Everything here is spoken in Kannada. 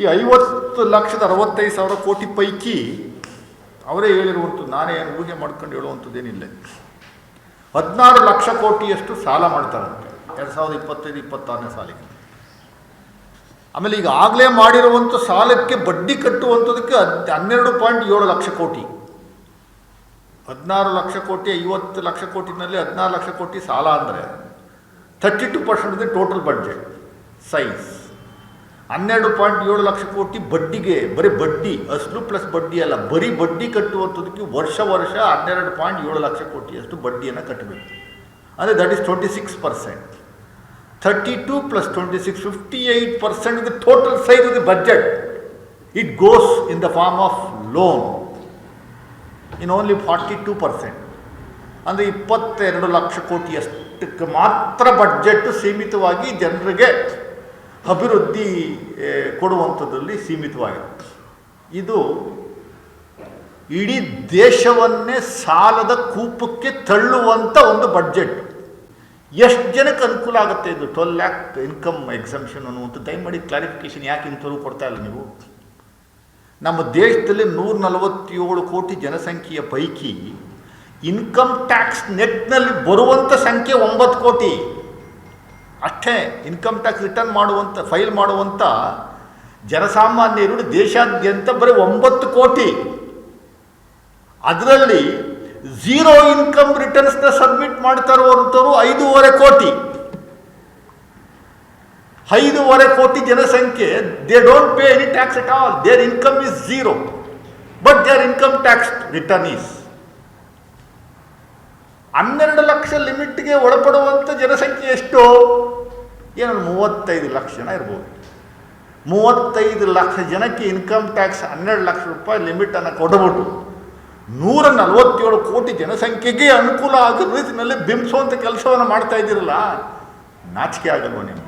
ಈ ಐವತ್ತು ಲಕ್ಷದ ಅರವತ್ತೈದು ಸಾವಿರ ಕೋಟಿ ಪೈಕಿ ಅವರೇ ಹೇಳಿರುವಂಥದ್ದು, ನಾನೇ ಏನು ಊಹೆ ಮಾಡ್ಕೊಂಡು ಹೇಳುವಂಥದ್ದೇನಿಲ್ಲ. ಹದಿನಾರು ಲಕ್ಷ ಕೋಟಿಯಷ್ಟು ಸಾಲ ಮಾಡ್ತಾರಂತೆ. ಎರಡು ಸಾವಿರದ ಇಪ್ಪತ್ತೈದು, ಇಪ್ಪತ್ತಾರನೇ ಸಾಲಿಗೆ. ಆಮೇಲೆ ಈಗ ಆಗಲೇ ಮಾಡಿರುವಂಥ ಸಾಲಕ್ಕೆ ಬಡ್ಡಿ ಕಟ್ಟುವಂಥದಕ್ಕೆ ಹದ್, ಹನ್ನೆರಡು ಪಾಯಿಂಟ್ ಏಳು ಲಕ್ಷ ಕೋಟಿ. ಹದಿನಾರು ಲಕ್ಷ ಕೋಟಿ, ಐವತ್ತು ಲಕ್ಷ ಕೋಟಿನಲ್ಲಿ ಹದಿನಾರು ಲಕ್ಷ ಕೋಟಿ ಸಾಲ ಅಂದರೆ thirty two percent total budget size ಹನ್ನೆರಡು ಪಾಯಿಂಟ್ ಏಳು ಲಕ್ಷ ಕೋಟಿ ಬಡ್ಡಿಗೆ, ಬರೀ ಬಡ್ಡಿ ಅಸಲು ಪ್ಲಸ್ ಬಡ್ಡಿ ಅಲ್ಲ, ಬರೀ ಬಡ್ಡಿ ಕಟ್ಟುವಂಥದ್ದಕ್ಕೆ ವರ್ಷ ವರ್ಷ ಹನ್ನೆರಡು ಪಾಯಿಂಟ್ ಏಳು ಲಕ್ಷ ಕೋಟಿಯಷ್ಟು ಬಡ್ಡಿಯನ್ನು ಕಟ್ಟಬೇಕು. ಅಂದರೆ that is twenty six percent thirty two plus twenty six fifty eight percent the total size of the budget it goes in the form of loan in only forty two percent ಅಂದರೆ ಇಪ್ಪತ್ತೆರಡು ಲಕ್ಷ ಕೋಟಿಯಷ್ಟಕ್ಕೆ ಮಾತ್ರ ಬಡ್ಜೆಟ್ ಸೀಮಿತವಾಗಿ ಜನರಿಗೆ ಅಭಿವೃದ್ಧಿ ಕೊಡುವಂಥದ್ರಲ್ಲಿ ಸೀಮಿತವಾಗಿದೆ ಇದು ಇಡೀ ದೇಶವನ್ನೇ ಸಾಲದ ಕೂಪಕ್ಕೆ ತಳ್ಳುವಂಥ ಒಂದು ಬಡ್ಜೆಟ್ ಎಷ್ಟು ಜನಕ್ಕೆ ಅನುಕೂಲ ಆಗುತ್ತೆ ಇದು? ಟ್ವೆಲ್ ಲ್ಯಾಕ್ ಇನ್ಕಮ್ ಎಕ್ಸಮ್ಷನ್ ಅನ್ನುವಂಥ ದಯಮಾಡಿ ಕ್ಲಾರಿಫಿಕೇಶನ್ ಯಾಕೆ ಇಂಥವ್ರು ಕೊಡ್ತಾ ಇಲ್ಲ ನೀವು? ನಮ್ಮ ದೇಶದಲ್ಲಿ ನೂರ ನಲವತ್ತೇಳು ಕೋಟಿ ಜನಸಂಖ್ಯೆಯ ಪೈಕಿ ಇನ್ಕಮ್ ಟ್ಯಾಕ್ಸ್ ನೆಟ್ನಲ್ಲಿ ಬರುವಂಥ ಸಂಖ್ಯೆ ಒಂಬತ್ತು ಕೋಟಿ. ಅಷ್ಟೇ ಇನ್ಕಮ್ ಟ್ಯಾಕ್ಸ್ ರಿಟರ್ನ್ ಮಾಡುವಂಥ ಫೈಲ್ ಮಾಡುವಂಥ ಜನಸಾಮಾನ್ಯರು ದೇಶಾದ್ಯಂತ ಬರೀ ಒಂಬತ್ತು ಕೋಟಿ. ಅದರಲ್ಲಿ ಝೀರೋ ಇನ್ಕಮ್ ರಿಟರ್ನ್ಸ್ನ ಸಬ್ಮಿಟ್ ಮಾಡ್ತಾ ಇರುವಂಥವ್ರು ಐದೂವರೆ ಕೋಟಿ. ಐದೂವರೆ ಕೋಟಿ ಜನಸಂಖ್ಯೆ they don't pay any tax at all their income is zero but their income tax return is ಹನ್ನೆರಡು ಲಕ್ಷ ಲಿಮಿಟ್ಗೆ ಒಳಪಡುವಂಥ ಜನಸಂಖ್ಯೆ ಎಷ್ಟು? ಏನು ಮೂವತ್ತೈದು ಲಕ್ಷ ಜನ ಇರ್ಬೋದು. ಮೂವತ್ತೈದು ಲಕ್ಷ ಜನಕ್ಕೆ ಇನ್ಕಮ್ ಟ್ಯಾಕ್ಸ್ ಹನ್ನೆರಡು ಲಕ್ಷ ರೂಪಾಯಿ ಲಿಮಿಟನ್ನು ಕೊಡ್ಬಿಟ್ಟು ನೂರ ನಲವತ್ತೇಳು ಕೋಟಿ ಜನಸಂಖ್ಯೆಗೆ ಅನುಕೂಲ ಆಗೋ ರೀತಿಯಲ್ಲಿ ಬಿಂಬಿಸುವಂಥ ಕೆಲಸವನ್ನು ಮಾಡ್ತಾ ಇದ್ದೀರಲ್ಲ, ನಾಚಿಕೆ ಆಗಲ್ವ ನಿಮಗೆ?